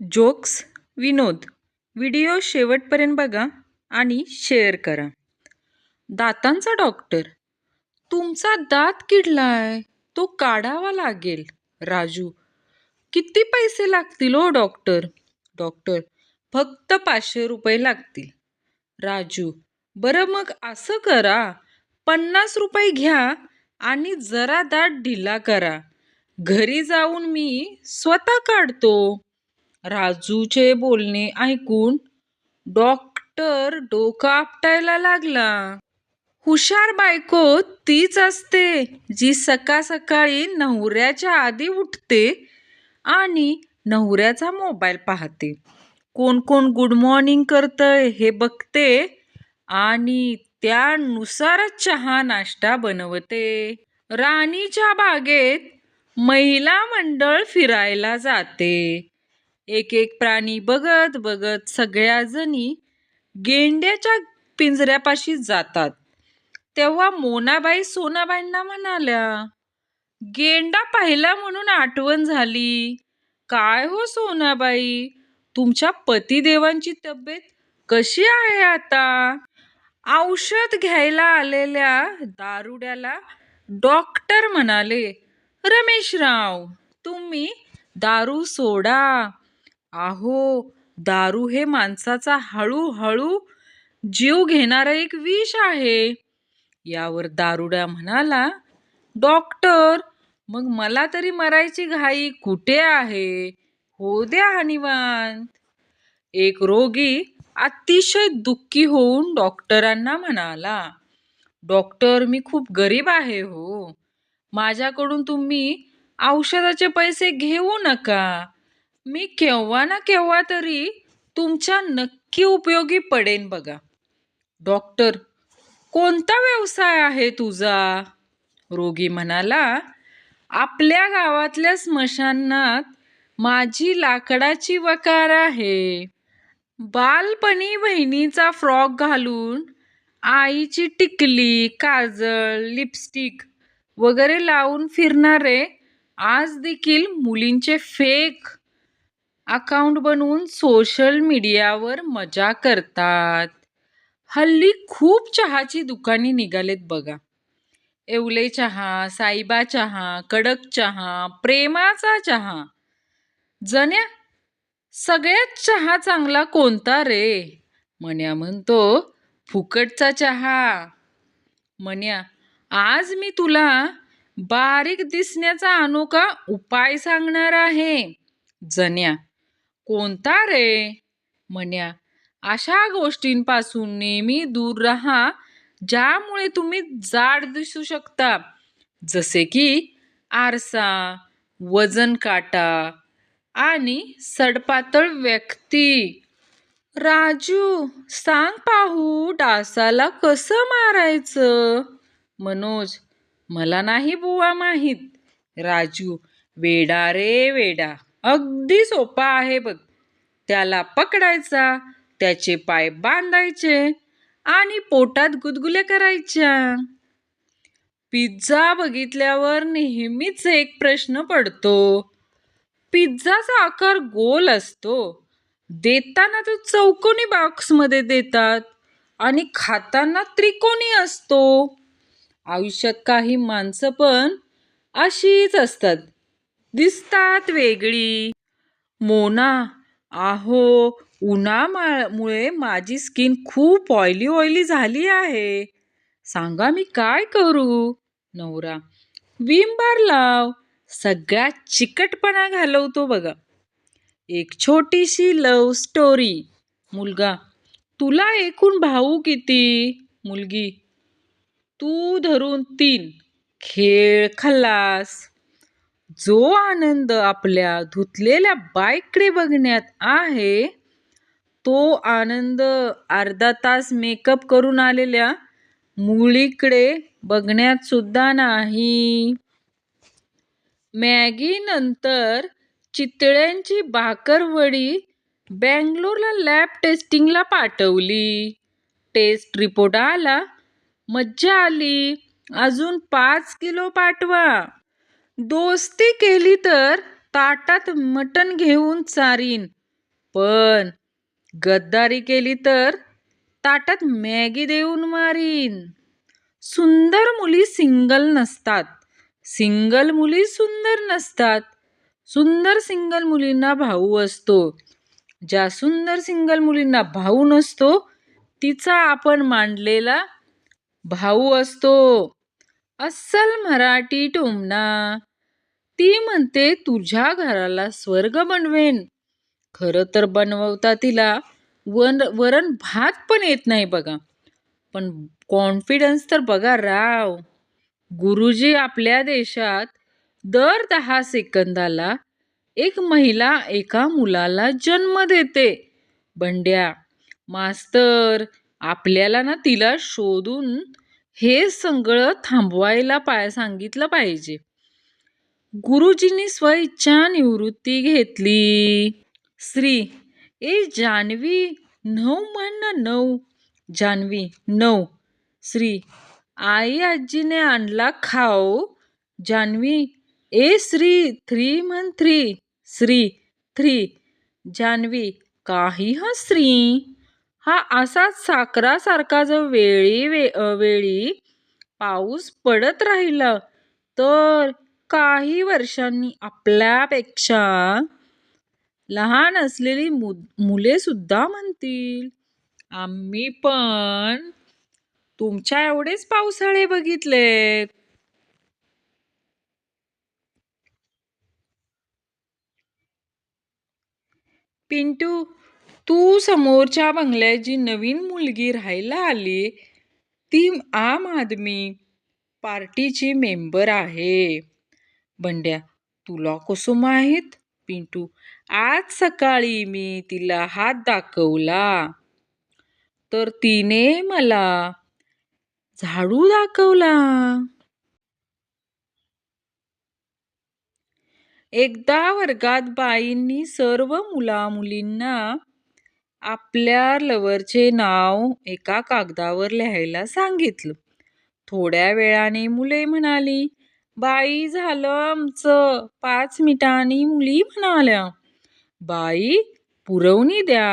Jokes विनोद. Video शेवटपर्यंत बघा आणि शेअर करा. दातांचा डॉक्टर तुमचा दात किडलाय तो काढावा लागेल. राजू किती पैसे लागतील हो डॉक्टर? डॉक्टर फक्त पाचशे रुपये लागतील. राजू बरं मग असं करा पन्नास रुपये घ्या आणि जरा दात ढिला करा. घरी जाऊन मी स्वतः काढतो. राजूचे बोलणे ऐकून डॉक्टर डोकं आपटायला लागला. हुशार बायको तीच असते जी सकाळ सकाळी नवऱ्याच्या आधी उठते आणि नवऱ्याचा मोबाईल पाहते. कोण कोण गुड मॉर्निंग करतंय हे बघते आणि त्यानुसारच चहा नाश्ता बनवते. राणीच्या बागेत महिला मंडळ फिरायला जाते. एक एक प्राणी बघत बघत सगळ्या जणी गेंड्याच्या पिंजऱ्यापाशी जातात. तेव्हा मोनाबाई सोनाबाईंना म्हणाल्या गेंडा पाहिला म्हणून आठवण झाली. काय हो सोनाबाई? तुमच्या पतिदेवांची तब्येत कशी आहे आता? औषध घ्यायला आलेल्या दारुड्याला डॉक्टर म्हणाले रमेशराव तुम्ही दारू सोडा. अहो दारू हे माणसाचा हळूहळू जीव घेणारं एक विष आहे. यावर दारुड्या म्हणाला डॉक्टर मग मला तरी मरायची घाई कुठे आहे? हो द्या निवांत एक रोगी अतिशय दुःखी होऊन डॉक्टरांना म्हणाला डॉक्टर मी खूप गरीब आहे हो. माझ्याकडून तुम्ही औषधाचे पैसे घेऊ नका. मी केव्हा ना केव्हा तरी तुमच्या नक्की उपयोगी पडेन बघा. डॉक्टर कोणता व्यवसाय आहे तुझा? रोगी म्हणाला आपल्या गावातल्या स्मशानात माझी लाकडाची वकार आहे. बालपणी बहिणीचा फ्रॉक घालून आईची टिकली काजळ लिपस्टिक वगैरे लावून फिरणारे आज देखील मुलींचे फेक अकाउंट बनवून सोशल मीडियावर मजा करतात. हल्ली खूप चहाची दुकाने निघालेत बघा. एवले चहा साईबा चहा कडक चहा प्रेमाचा चहा. जण्या सगळ्यात चहा चांगला कोणता रे? मन्या म्हणतो फुकटचा चहा. मन्या आज मी तुला बारीक दिसण्याचा अनोखा उपाय सांगणार आहे. जन्या कोणता रे? म्हण्या. अशा गोष्टींपासून नेहमी दूर राहा ज्यामुळे तुम्ही जाड दिसू शकता. जसे की आरसा वजन काटा आणि सडपातळ व्यक्ती. राजू सांग पाहू डासाला कसं मारायचं? मनोज मला नाही बुवा माहीत. राजू वेडा रे वेडा. अगदी सोपा आहे बघ. त्याला पकडायचा त्याचे पाय बांधायचे आणि पोटात गुदगुल्या करायच्या. पिझ्झा बघितल्यावर नेहमीच एक प्रश्न पडतो. पिझ्झाचा आकार गोल असतो. देताना तो चौकोनी बॉक्समध्ये देतात आणि खाताना त्रिकोणी असतो. आयुष्यात काही माणसं पण अशीच असतात. दिसतात वेगळी. मोना आहो उन्हामुळे माझी स्किन खूप ऑइली ऑइली झाली आहे. सांगा मी काय करू? नवरा विम बार लाव. सगळ्यात चिकटपणा घालवतो बघा. एक छोटीशी लव स्टोरी मुलगा तुला एकूण भाऊ किती? मुलगी तू धरून तीन. खेळ खल्लास जो आनंद आपल्या धुतलेल्या बाईककडे बघण्यात आहे तो आनंद अर्धा तास मेकअप करून आलेल्या मुलीकडे बघण्यात सुद्धा नाही. मॅगी नंतर चितळ्यांची भाकरवडी बँगलोरला लॅब टेस्टिंगला पाठवली. टेस्ट रिपोर्ट आला मज्जा आली. अजून पाच किलो पाठवा. दोस्ती केली तर ताटात मटण घेऊन चारीन. पण गद्दारी केली तर ताटात मॅगी देऊन मारीन. सुंदर मुली सिंगल नसतात. सिंगल मुली सुंदर नसतात. सुंदर सिंगल मुलींना भाऊ असतो. ज्या सुंदर सिंगल मुलींना भाऊ नसतो तिचा आपण मांडलेला भाऊ असतो. अस्सल मराठी टोमना ती म्हणते तुझ्या घराला स्वर्ग बनवेन. खरं तर बनवता तिला वन वरण भात पण येत नाही बघा. पण कॉन्फिडन्स तर बघा राव. गुरुजी आपल्या देशात दर दहा सेकंदाला एक महिला एका मुलाला जन्म देते. बंड्या मास्तर आपल्याला ना तिला शोधून हे सगळं थांबवायला पाय सांगितलं पाहिजे. गुरुजींनी स्वइच्छा निवृत्ती घेतली. श्री. ए. जानवी नऊ म्हण ना नऊ. जानवी नऊ. श्री. आई आजीने आणला खाऊ. जानवी. ए. श्री. थ्री म्हण थ्री. श्री. थ्री. जानवी. काही हा श्री. हा असाच साखरासारखा जो वेळी वे वेळी पाऊस पडत राहिला तर काही वर्षांनी आपल्यापेक्षा लहान असलेली मु मुले सुद्धा म्हणतील आम्ही पण तुमच्या एवढेच पावसाळे बघितलेत. पिंटू तू समोरच्या बंगल्यात जी नवीन मुलगी राहायला आली. ती आम आदमी पार्टीची मेंबर आहे. बंड्या तुला कसं माहीत? पिंटू आज सकाळी मी तिला हात दाखवला. तर तिने मला झाडू दाखवला. एकदा वर्गात बाईंनी सर्व मुलामुलींना आपल्या लवरचे नाव एका कागदावर लिहायला सांगितलं. थोड्या वेळाने मुले म्हणाली बाई झालं आमचं. पाच मिनिटांनी मुली म्हणाल्या. बाई पुरवणी द्या.